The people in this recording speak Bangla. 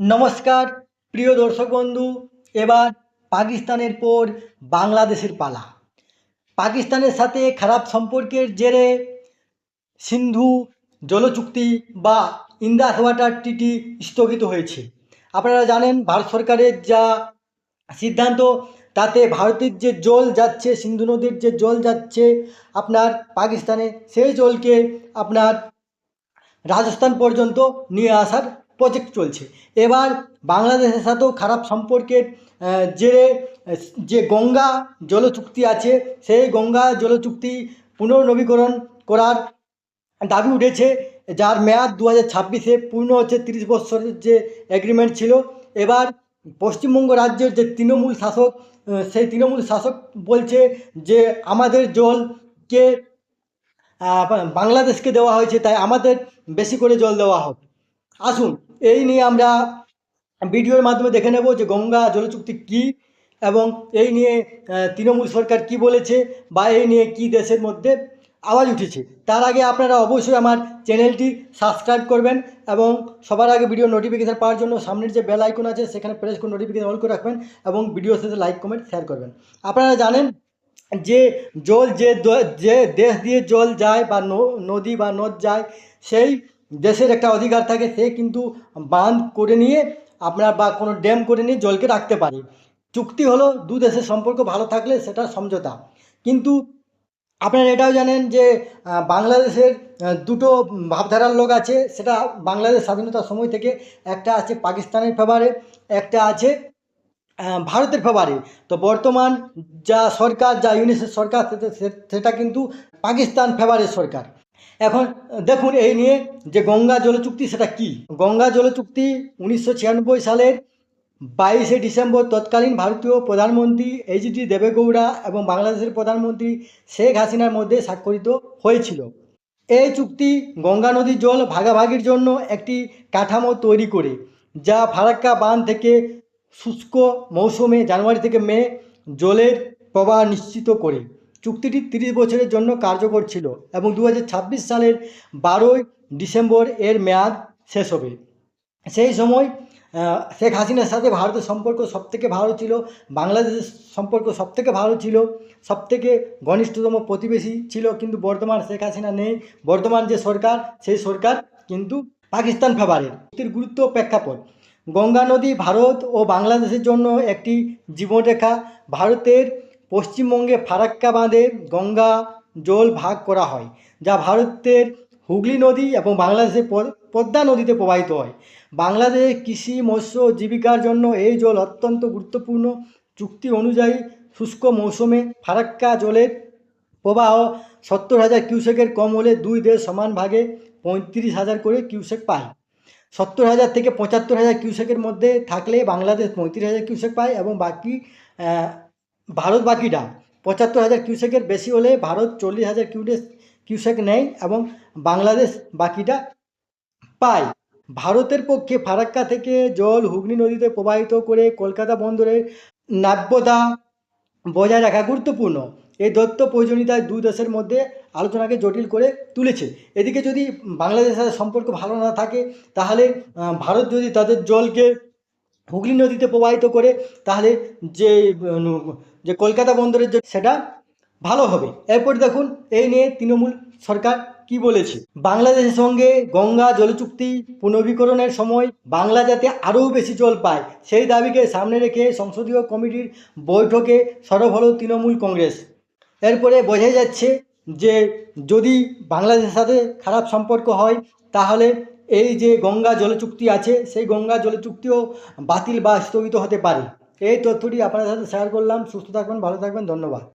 নমস্কার, প্রিয় দর্শক বন্ধু, এবার পাকিস্তানের পর বাংলাদেশের পালা। পাকিস্তানের সাথে খারাপ সম্পর্কের জেরে সিন্ধু জলচুক্তি বা ইন্দাস ওয়াটার ট্রিটি স্থগিত হয়েছে। আপনারা জানেন, ভারত সরকারের যা সিদ্ধান্ত, তাতে ভারতের যে জল যাচ্ছে, সিন্ধু নদীর যে জল যাচ্ছে, আপনার পাকিস্তানে সেই জলকে আপনার রাজস্থান পর্যন্ত নিয়ে আসার প্রজেক্ট চলছে। এবার বাংলাদেশের সাথেও খারাপ সম্পর্কের জেরে, যে গঙ্গা জল চুক্তি আছে, সেই গঙ্গা জল চুক্তি পুনর্নবীকরণ করার দাবি উঠেছে, যার মেয়াদ দু হাজার ছাব্বিশে পূর্ণ হচ্ছে তিরিশ বছরের যে এগ্রিমেন্ট ছিল। এবার পশ্চিমবঙ্গ রাজ্যের যে তৃণমূল শাসক সেই তৃণমূল শাসক বলছে যে আমাদের জলকে বাংলাদেশকে দেওয়া হয়েছে, তাই আমাদের বেশি করে জল দেওয়া হোক আসুন, এই নিয়ে আমরা ভিডিওর মাধ্যমে দেখে নেব যে গঙ্গা জলচুক্তি কী এবং এই নিয়ে তৃণমূল সরকার কি বলেছে বা এই নিয়ে কি দেশের মধ্যে আওয়াজ উঠেছে। তার আগে আপনারা অবশ্যই আমার চ্যানেলটি সাবস্ক্রাইব করবেন এবং সবার আগে ভিডিও নোটিফিকেশান পাওয়ার জন্য সামনের যে বেল আইকন আছে, সেখানে প্রেস করে নোটিফিকেশান অল করে রাখবেন এবং ভিডিও শেষে লাইক কমেন্ট শেয়ার করবেন। আপনারা জানেন যে জল যে যে দেশ দিয়ে জল যায় বা নদী বা নদ যায়, সেই দেশের একটা অধিকার থাকে, সে কিন্তু বাঁধ করে নিয়ে আপনার বা কোনো ড্যাম করে নিয়ে জলকে রাখতে পারে। চুক্তি হলো দু দেশের সম্পর্ক ভালো থাকলে সেটা সমঝোতা। কিন্তু আপনারা এটাও জানেন যে বাংলাদেশের দুটো ভাবধারার লোক আছে, সেটা বাংলাদেশ স্বাধীনতার সময় থেকে একটা আছে পাকিস্তানের ফেভারে, একটা আছে ভারতের ফেভারে। তো বর্তমান যা সরকার, যা ইউনিসেফ সরকার সেটা- কিন্তু পাকিস্তান ফেভারের সরকার। এখন দেখুন, এই নিয়ে যে গঙ্গা জল চুক্তি, সেটা কি? গঙ্গা জল চুক্তি উনিশশো ছিয়ানব্বই সালের বাইশে ডিসেম্বর তৎকালীন ভারতীয় প্রধানমন্ত্রী এইচডি দেবেগৌড়া এবং বাংলাদেশের প্রধানমন্ত্রী শেখ হাসিনার মধ্যে স্বাক্ষরিত হয়েছিল। এই চুক্তি গঙ্গা নদীর জল ভাগাভাগির জন্য একটি কাঠামো তৈরি করে, যা ফারাক্কা বাঁধ থেকে শুষ্ক মৌসুমে জানুয়ারি থেকে মে জলের প্রবাহ নিশ্চিত করে। চুক্তিটি তিরিশ বছরের জন্য কার্যকর ছিল এবং দু হাজার ছাব্বিশ সালের বারোই ডিসেম্বর এর মেয়াদ শেষ হবে। সেই সময় শেখ হাসিনার সাথে ভারতের সম্পর্ক সবথেকে ভালো ছিল, বাংলাদেশের সম্পর্ক সবথেকে ভালো ছিল, সবথেকে ঘনিষ্ঠতম প্রতিবেশী ছিল কিন্তু বর্তমান শেখ হাসিনা নেই। বর্তমান যে সরকার, সেই সরকার কিন্তু পাকিস্তান ফেভারের চুক্তির গুরুত্ব প্রেক্ষাপট। গঙ্গা নদী ভারত ও বাংলাদেশের জন্য একটি জীবনরেখা, ভারতের পশ্চিমবঙ্গে ফারাক্কা বাঁধে গঙ্গা জল ভাগ করা হয়, যা ভারতের হুগলি নদী এবং বাংলাদেশের পদ- পদ্মা নদীতে প্রবাহিত হয়। বাংলাদেশ কৃষি, মৎস্য জীবিকার জন্য এই জল অত্যন্ত গুরুত্বপূর্ণ। চুক্তি অনুযায়ী শুষ্ক মৌসুমে ফারাক্কা জলের প্রবাহ সত্তর হাজার কিউসেকের কম হলে দুই দেশ সমান ভাগে পঁয়ত্রিশ হাজার করে কিউসেক পায়। সত্তর হাজার থেকে পঁচাত্তর হাজার কিউসেকের মধ্যে থাকলে বাংলাদেশ পঁয়ত্রিশ হাজার কিউসেক পায় এবং বাকি ভারত বাকিটা। পঁচাত্তর হাজার কিউসেকের বেশি হলে ভারত চল্লিশ হাজার কিউডেস কিউসেক নেয় এবং বাংলাদেশ বাকিটা পায়। ভারতের পক্ষে ফারাক্কা থেকে জল হুগলি নদীতে প্রবাহিত করে কলকাতা বন্দরের নাব্যতা বজায় রাখা গুরুত্বপূর্ণ। এই দত্ত প্রয়োজনীয়তায় দুই দেশের মধ্যে আলোচনাকে জটিল করে তুলেছে। এদিকে যদি বাংলাদেশের সাথে সম্পর্ক ভালো না থাকে, তাহলে ভারত যদি তাদের জলকে হুগলি নদীতে প্রবাহিত করে তাহলে যে যে কলকাতা বন্দরের যে সেটা ভালো হবে। এরপর দেখুন, এই নিয়ে তৃণমূল সরকার কি বলেছে? বাংলাদেশের সঙ্গে গঙ্গা জলচুক্তি পুনর্বীকরণের সময় বাংলা যাতে আরও বেশি জল পায়, সেই দাবিকে সামনে রেখে সংসদীয় কমিটির বৈঠকে সরব হলো তৃণমূল কংগ্রেস। এরপরে বোঝা যাচ্ছে যে, যদি বাংলাদেশের সাথে খারাপ সম্পর্ক হয়, তাহলে এই যে গঙ্গা জল চুক্তি আছে, সেই গঙ্গা জল চুক্তিও বাতিল বা স্থগিত হতে পারে। এই তথ্যটি আপনাদের সাথে শেয়ার করলাম। সুস্থ থাকবেন, ভালো থাকবেন, ধন্যবাদ।